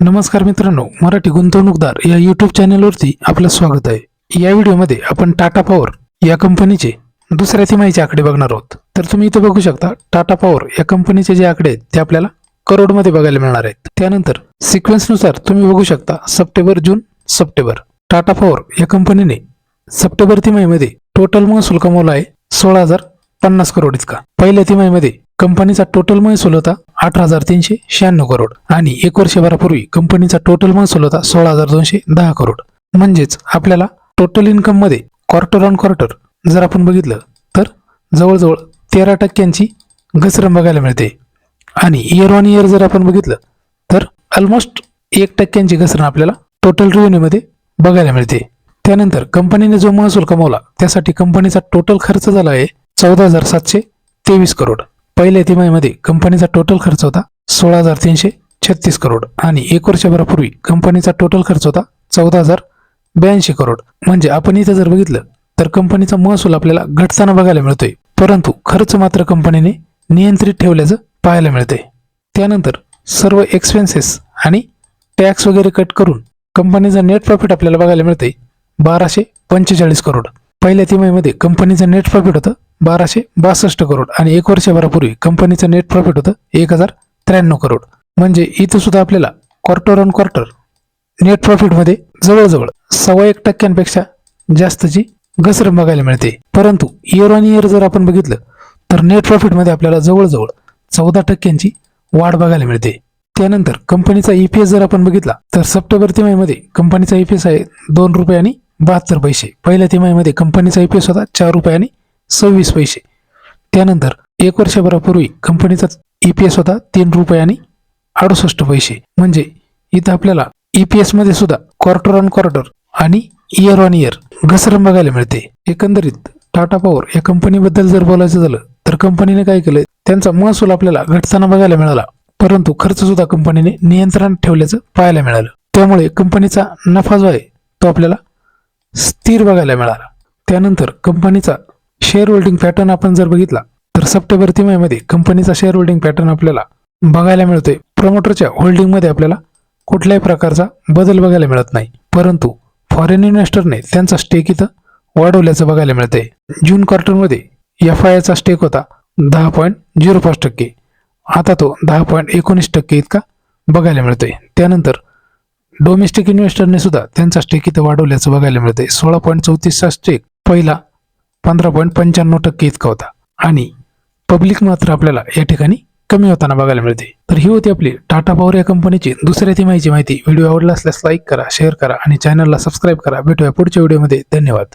नमस्कार मित्रांनो मराठी गुंतवणूकदार या यूट्यूब चॅनलवरती आपलं स्वागत आहे. या व्हिडिओमध्ये आपण टाटा पॉवर या कंपनीचे दुसऱ्या तिमाहीचे आकडे बघणार आहोत. तर तुम्ही इथे बघू शकता टाटा पॉवर या कंपनीचे जे आकडे आहेत ते आपल्याला करोडमध्ये बघायला मिळणार आहेत. त्यानंतर सिक्वेन्सनुसार तुम्ही बघू शकता September June September. Tata power या कंपनीने सप्टेंबर तिमाहीमध्ये टोटल महसूल कमवला आहे सोळा हजार पन्नास करोड इतका. पहिल्या तिमाहीमध्ये कंपनीचा टोटल महसूल होता अठरा हजार तीनशे शहाण्णव करोड आणि एक वर्षभरापूर्वी कंपनीचा टोटल महसूल होता सोळा हजार दोनशे दहा करोड. म्हणजेच आपल्याला टोटल इन्कममध्ये क्वार्टर ऑन क्वार्टर जर आपण बघितलं तर जवळजवळ तेरा टक्क्यांची घसरण बघायला मिळते. आणि इयर ऑन इयर जर आपण बघितलं तर ऑलमोस्ट एक टक्क्यांची घसरण आपल्याला टोटल रेव्हेन्यूमध्ये बघायला मिळते. त्यानंतर कंपनीने जो महसूल कमवला त्यासाठी कंपनीचा टोटल खर्च झाला आहे चौदा हजार सातशे तेवीस करोड. पहिल्या तिमाहीमध्ये कंपनीचा टोटल खर्च होता सोळा हजार तीनशे छत्तीस करोड आणि एक वर्षभरापूर्वी कंपनीचा टोटल खर्च होता चौदा हजार ब्याऐंशी करोड. म्हणजे आपण इथं जर बघितलं तर कंपनीचा महसूल आपल्याला घटताना बघायला मिळतोय. परंतु खर्च मात्र कंपनीने नियंत्रित ठेवल्याचं पाहायला मिळते त्यानंतर सर्व एक्सपेन्सेस आणि टॅक्स वगैरे कट करून कंपनीचा नेट प्रॉफिट आपल्याला बघायला मिळते बाराशे पंचेचाळीस करोड. पहिल्या तिमाहीमध्ये कंपनीचं नेट प्रॉफिट होतं बाराशे बासष्ट करोड आणि एक वर्षभरापूर्वी कंपनीचं नेट प्रॉफिट होतं एक हजार त्र्याण्णव करोड. म्हणजे इथं सुद्धा आपल्याला क्वार्टर ऑन क्वार्टर नेट प्रॉफिटमध्ये जवळजवळ सव्वा एक टक्क्यांपेक्षा जास्तची घसरण बघायला मिळते. परंतु इयर ऑन इयर जर आपण बघितलं तर नेट प्रॉफिटमध्ये आपल्याला जवळजवळ चौदा टक्क्यांची वाढ बघायला मिळते. त्यानंतर कंपनीचा ईपीएस जर आपण बघितला तर सप्टेंबर तिमाहीमध्ये कंपनीचा ईपीएस आहे दोन रुपये आणि बहात्तर पैसे. पहिल्या तिमाहीमध्ये कंपनीचा ई पी एस होता चार रुपये आणि सव्वीस पैसे. त्यानंतर एक वर्षभरापूर्वी कंपनीचा ई पी एस होता तीन रुपये आणि अडुसष्ट पैसे. म्हणजे इथं आपल्याला ई पी मध्ये सुद्धा क्वार्टर ऑन क्वार्टर आणि इयर ऑन इयर घसरण बघायला मिळते. एकंदरीत टाटा पॉवर या कंपनीबद्दल जर बोलायचं झालं तर कंपनीने काय केलं त्यांचा महसूल आपल्याला घटताना बघायला मिळाला परंतु खर्च सुद्धा कंपनीने नियंत्रणात ठेवल्याचं पाहायला मिळालं. त्यामुळे कंपनीचा नफा जो आहे तो आपल्याला स्थिर बघायला मिळाला. त्यानंतर कंपनीचा शेअर होल्डिंग पॅटर्न आपण जर बघितला तर सप्टेंबर तिमाहीमध्ये कंपनीचा शेअर होल्डिंग पॅटर्न आपल्याला बघायला मिळतोय. प्रमोटरच्या होल्डिंगमध्ये आपल्याला कुठल्याही प्रकारचा बदल बघायला मिळत नाही. परंतु फॉरेन इन्व्हेस्टरने त्यांचा स्टेक इथं वाढवल्याचं बघायला मिळतंय. जून क्वार्टरमध्ये एफ आय चा स्टेक होता दहा पॉईंट झिरो पाच टक्के. आता तो दहा पॉईंट एकोणीस टक्के इतका बघायला मिळतोय. त्यानंतर डोमेस्टिक इन्व्हेस्टरने सुद्धा त्यांचा स्टेक इथं वाढवल्याचं बघायला मिळते सोळा पॉईंट चौतीसचा स्टेक पहिला पंधरा पॉईंट पंच्याण्णव टक्के इतका होता. आणि पब्लिक मात्र आपल्याला या ठिकाणी कमी होताना बघायला मिळते तर ही होती आपली टाटा पॉवर या कंपनीची दुसऱ्या तिमाहीची माहिती व्हिडिओ आवडला असल्यास लाईक करा शेअर करा आणि चॅनलला सबस्क्राईब करा. भेटूया पुढच्या व्हिडिओमध्ये धन्यवाद.